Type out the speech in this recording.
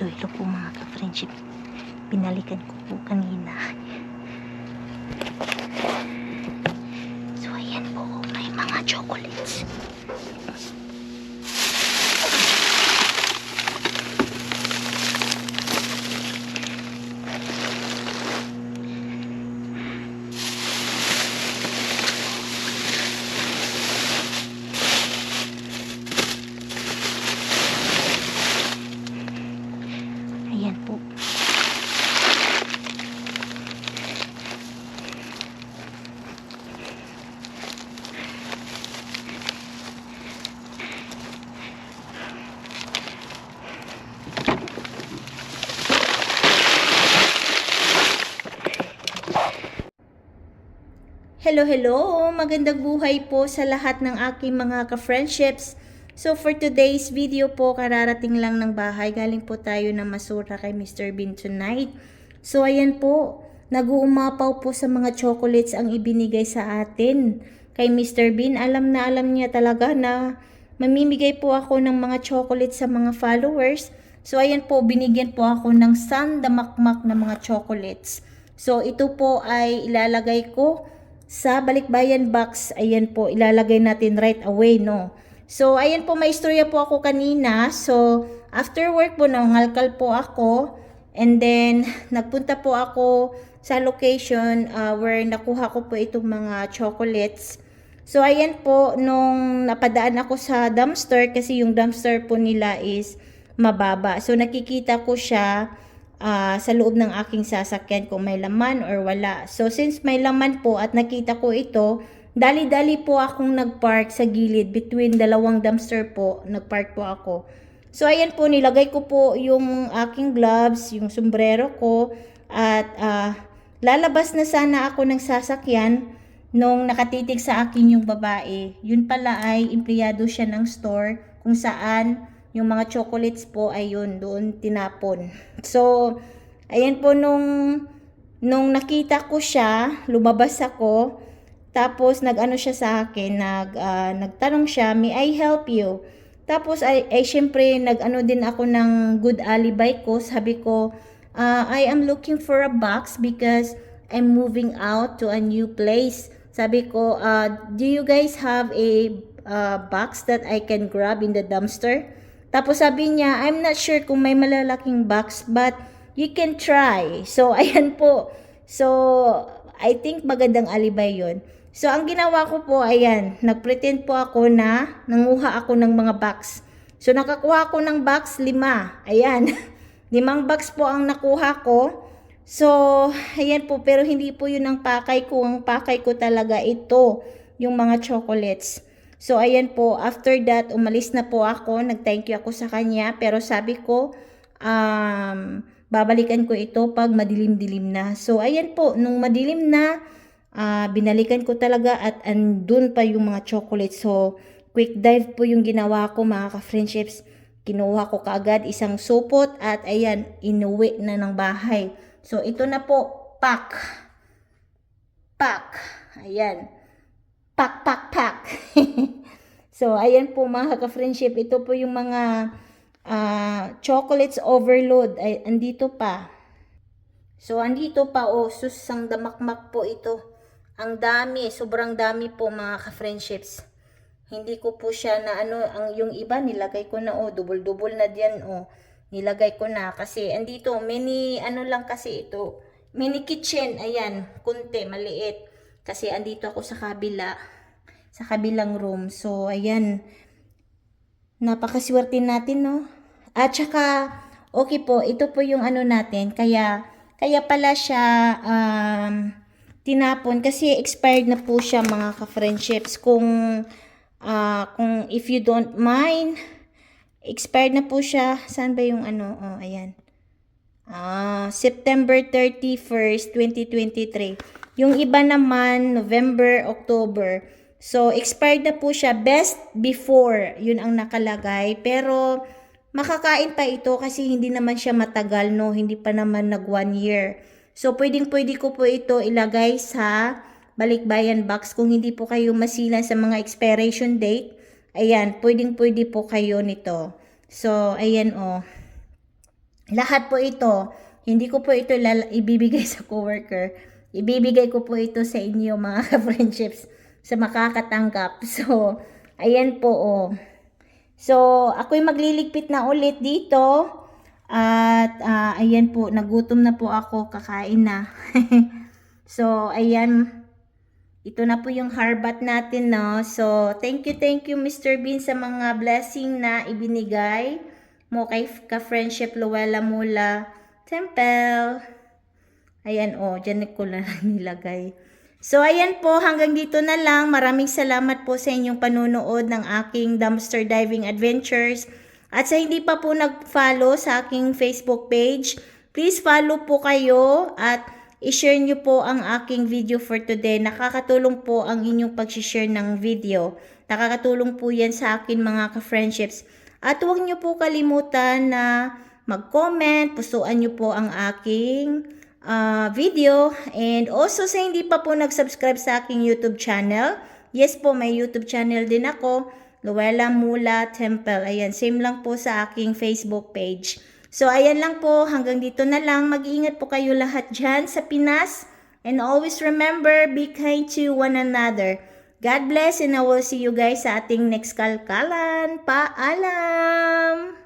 Iloilo po mga ka-friendship. Binalikan ko po kanina. So, ayan po. May mga chocolates. Ayan po. Hello, hello! Magandang buhay po sa lahat ng aking mga ka-friendships. So for today's video po, kararating lang ng bahay. Galing po tayo ng Masura kay Mr. Bean tonight. So ayan po, nag-uumapaw po sa mga chocolates ang ibinigay sa atin. Kay Mr. Bean, alam na alam niya talaga na mamimigay po ako ng mga chocolates sa mga followers. So ayan po, binigyan po ako ng sandamakmak na mga chocolates. So ito po ay ilalagay ko sa balikbayan box. Ayan po, ilalagay natin right away, no? So, ayan po, may istorya po ako kanina. So, after work po, nangalkal po ako. And then, nagpunta po ako sa location uh, where nakuha ko po itong mga chocolates. So, ayan po, nung napadaan ako sa dumpster, kasi yung dumpster po nila is mababa. So, nakikita ko siya ah, sa loob ng aking sasakyan kung may laman or wala. So, since may laman po at nakita ko ito, dali-dali po akong nagpark sa gilid between dalawang dumpster po. Nagpark po ako. So, ayan po, nilagay ko po yung aking gloves, yung sombrero ko, at ah, lalabas na sana ako ng sasakyan nung nakatitig sa akin yung babae. Yun pala ay empleyado siya ng store kung saan yung mga chocolates po ay doon tinapon. So, ayan po nung nung nakita ko siya, lumabas ako. Tapos nag-ano siya sa akin, nag ah, nagtanong siya, "May I help you?" Tapos ay, ay syempre nag-ano din ako ng good alibi ko. Sabi ko, "Ah, I am looking for a box because I'm moving out to a new place." Sabi ko, ah, "Do you guys have a ah, box that I can grab in the dumpster?" Tapos sabi niya, I'm not sure kung may malalaking box, but you can try. So, ayan po. So, I think magandang alibay yon. So, ang ginawa ko po, ayan, nagpretend po ako na nanguha ako ng mga box. So, nakakuha ko ng box, lima. Ayan, limang box po ang nakuha ko. So, ayan po, pero hindi po yun ang pakay ko. Ang pakay ko talaga ito, yung mga chocolates. So, ayan po, after that, umalis na po ako. Nag-thank you ako sa kanya. Pero sabi ko, um, babalikan ko ito pag madilim-dilim na. So, ayan po, nung madilim na, ah, binalikan ko talaga at andun pa yung mga chocolates. So, quick dive po yung ginawa ko mga ka-friendships. Kinuha ko kaagad isang supot at ayan, inuwi na ng bahay. So, ito na po, pack. Pack. Ayan pak, pak, pak. so, ayan po mga ka-friendship. Ito po yung mga ah, chocolates overload. Ay, andito pa. So, andito pa. Oh, susang damakmak po ito. Ang dami. Sobrang dami po mga ka-friendships. Hindi ko po siya na ano, ang yung iba nilagay ko na oh, double-double na diyan oh. Nilagay ko na kasi andito mini ano lang kasi ito. Mini kitchen, ayan, kunti, maliit. Kasi andito ako sa kabila, sa kabilang room. So, ayan. Napakaswerte natin, no? At saka, okay po, ito po yung ano natin. Kaya, kaya pala siya um, tinapon. Kasi expired na po siya, mga ka-friendships. Kung, ah, kung if you don't mind, expired na po siya. Saan ba yung ano? Oh, ayan. Ah, September 31st, 2023. Yung iba naman, November, October. So, expired na po siya. Best before, yun ang nakalagay. Pero, makakain pa ito kasi hindi naman siya matagal, no? Hindi pa naman nag one year. So, pwedeng pwede ko po ito ilagay sa balikbayan box kung hindi po kayo masilan sa mga expiration date. Ayan, pwedeng pwede po kayo nito. So, ayan oh. lahat po ito, hindi ko po ito ibibigay sa coworker. Ibibigay ko po ito sa inyo mga friendships sa makakatanggap. So, ayan po oh. So, ako'y magliligpit na ulit dito. At ah, ayan po, nagutom na po ako, kakain na. so, ayan. Ito na po yung harbat natin, no? So, thank you, thank you, Mr. Bean, sa mga blessing na ibinigay mo kay ka-friendship Luella Mula Temple. Ayan, oh, dyan ko na nilagay. So, ayan po, hanggang dito na lang. Maraming salamat po sa inyong panunood ng aking dumpster diving adventures. At sa hindi pa po nag-follow sa aking Facebook page, please follow po kayo at i-share nyo po ang aking video for today. Nakakatulong po ang inyong pag-share ng video. Nakakatulong po yan sa akin mga ka-friendships. At huwag nyo po kalimutan na mag-comment, pusuan nyo po ang aking ah, video. And also sa hindi pa po nag-subscribe sa aking YouTube channel, yes po, may YouTube channel din ako, Luella Mula Temple. Ayan, same lang po sa aking Facebook page. So, ayan lang po. Hanggang dito na lang. Mag-iingat po kayo lahat dyan sa Pinas. And always remember, be kind to one another. God bless and I will see you guys sa ating next kalkalan. Paalam!